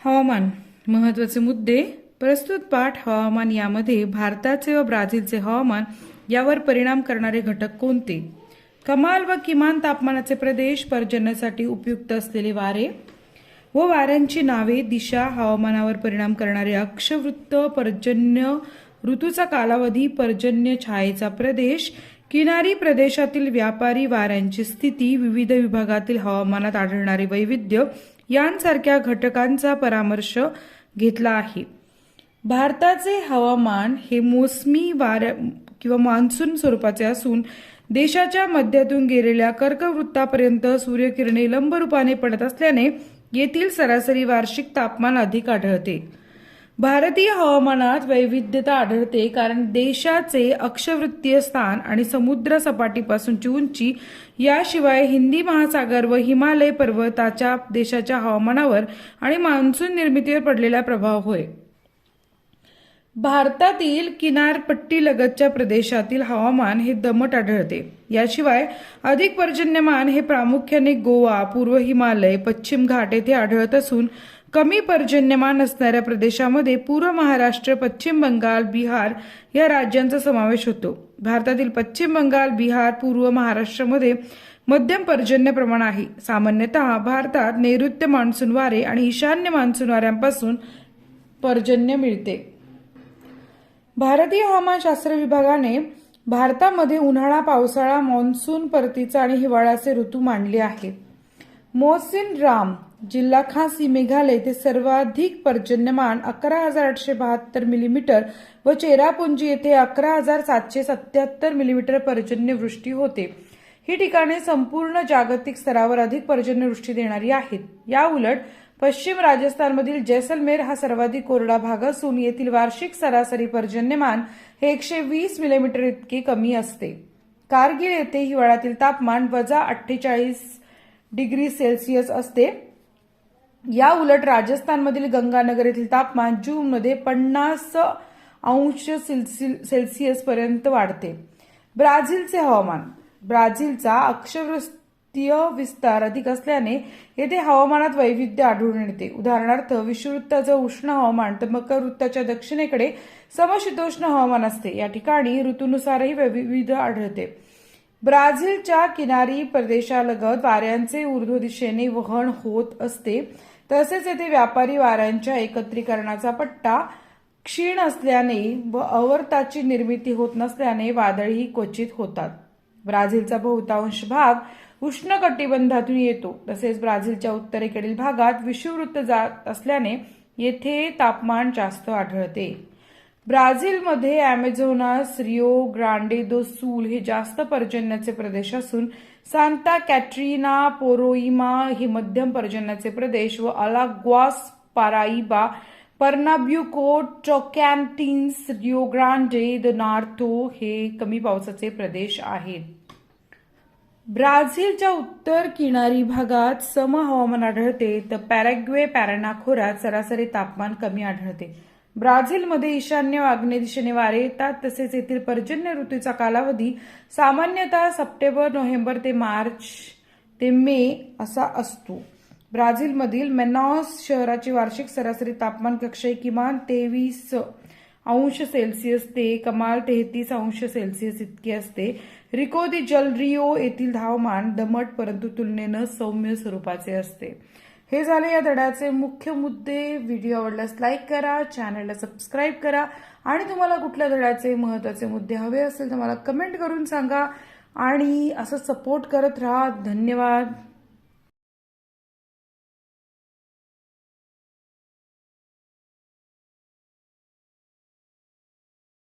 हवामान. महत्त्वाचे मुद्दे प्रस्तुत पाठ हवामान यामध्ये भारताचे व ब्राझीलचे हवामान यावर परिणाम करणारे घटक कोणते? कमाल व किमान तापमानाचे प्रदेश पर्जन्यासाठी उपयुक्त असलेले वारे व वाऱ्यांची नावे दिशा हवामानावर परिणाम करणारे अक्षवृत्त पर्जन्य ऋतूचा कालावधी पर्जन्य छायेचा प्रदेश किनारी प्रदेशातील व्यापारी वाऱ्यांची स्थिती विविध विभागातील हवामानात आढळणारे वैविध्य यांसारख्या घटकांचा परामर्श घेतला आहे. भारताचे हवामान हे मोसमी वाऱ्या किंवा मान्सून स्वरूपाचे असून देशाच्या मध्यातून गेलेल्या कर्कवृत्तापर्यंत सूर्यकिरणे लंबरूपाने पडत असल्याने येथील सरासरी वार्षिक तापमान अधिक आढळते. भारतीय हवामानात वैविध्यता आढळते कारण देशाचे अक्षवृत्तीय स्थान आणि समुद्र सपाटीपासूनची उंची याशिवाय हिंदी महासागर व हिमालय पर्वताच्या देशाच्या हवामानावर आणि मान्सून निर्मितीवर पडलेला प्रभाव होय. भारतातील किनारपट्टीलगतच्या प्रदेशातील हवामान हे दमट आढळते. याशिवाय अधिक पर्जन्यमान हे प्रामुख्याने गोवा पूर्व हिमालय पश्चिम घाट येथे आढळत असून कमी पर्जन्यमान असणाऱ्या प्रदेशामध्ये पूर्व महाराष्ट्र पश्चिम बंगाल बिहार या राज्यांचा समावेश होतो. भारतातील पश्चिम बंगाल बिहार पूर्व महाराष्ट्रामध्ये मध्यम पर्जन्य प्रमाण आहे. सामान्यतः भारतात नैऋत्य मान्सून वारे आणि ईशान्य मान्सून वाऱ्यांपासून पर्जन्य मिळते. भारतीय हवामानशास्त्र विभागाने भारतामध्ये उन्हाळा पावसाळा मान्सून परतीचा आणि हिवाळ्याचे ऋतू मांडले आहेत. मोहसिन राम जिल्हा खासी मेघालय येथे सर्वाधिक पर्जन्यमान अकरा हजार आठशे बहात्तर मिलीमीटर व चेरापुंजी येथे अकरा हजार सातशे सत्याहत्तर मिलीमीटर पर्जन्यवृष्टी होते. ही ठिकाणे संपूर्ण जागतिक स्तरावर अधिक पर्जन्यवृष्टी देणारी आहेत. या उलट पश्चिम राजस्थानमधील जैसलमेर हा सर्वाधिक कोरडा भाग असून येथील वार्षिक सरासरी पर्जन्यमान हे एकशे वीस मिलीमीटर इतके कमी असते. कारगिल येथे हिवाळ्यातील तापमान वजा अठ्ठेचाळीस डिग्री सेल्सिअस असते. या उलट राजस्थानमधील गंगानगर येथील तापमान जूनमध्ये पन्नास अंश सेल्सिअस पर्यंत वाढते. ब्राझीलचे हवामान. ब्राझीलचा अक्षवृत्तीय विस्तार अधिक असल्याने येथे हवामानात वैविध्य आढळून येते. उदाहरणार्थ विषुवृत्ताचं उष्ण हवामान तर मकर वृत्ताच्या दक्षिणेकडे समशीतोष्ण हवामान असते. या ठिकाणी ऋतूनुसारही वैविध्य आढळते. ब्राझीलच्या किनारी प्रदेशालगत वाऱ्यांचे ऊर्ध्व दिशेने वहन होत असते. तसेच येथे व्यापारी वाऱ्यांच्या एकत्रीकरणाचा पट्टा क्षीण असल्याने व अवर्ताची निर्मिती होत नसल्याने वादळही क्वचित होतात. ब्राझीलचा बहुतांश भाग उष्णकटिबंधातून येतो. तसेच ब्राझीलच्या उत्तरेकडील भागात विषुववृत्त जात असल्याने येथे तापमान जास्त आढळते. ब्राझीलमध्ये अमेझोनास रिओ ग्रांडे दो सूल हे जास्त पर्जन्याचे प्रदेश असून सांता कॅट्रिना पोरोईमा हे मध्यम पर्जन्याचे प्रदेश व Alagoas Paraiba Pernambuco Tocantins Rio Grande do Norte हे कमी पावसाचे प्रदेश आहेत. ब्राझीलच्या उत्तर किनारी भागात सम हवामान आढळते तर पॅरॅग्वे पॅराना खोऱ्यात सरासरी तापमान कमी आढळते. ब्राझीलमध्ये ईशान्य वाग्ने दिशेने वारे येतात तसेच येथील पर्जन्य ऋतूचा कालावधी सामान्यतः सप्टेंबर नोव्हेंबर ते मार्च ते मे असा असतो. ब्राझीलमधील मेनॉस शहराची वार्षिक सरासरी तापमान कक्षय किमान तेवीस अंश सेल्सिअस ते कमाल तेहतीस अंश सेल्सिअस इतके असते. रिको दि जलरिओ येथील धावमान दमट परंतु तुलनेनं सौम्य स्वरूपाचे असते. हे झाले या धड्याचे मुख्य मुद्दे. व्हिडिओ आवडल्यास लाईक करा चॅनलला सबस्क्राईब करा. आणि तुम्हाला कुठल्या धड्याचे महत्त्वाचे मुद्दे हवे असेल तर मला कमेंट करून सांगा. आणि असं सपोर्ट करत राहा. धन्यवाद.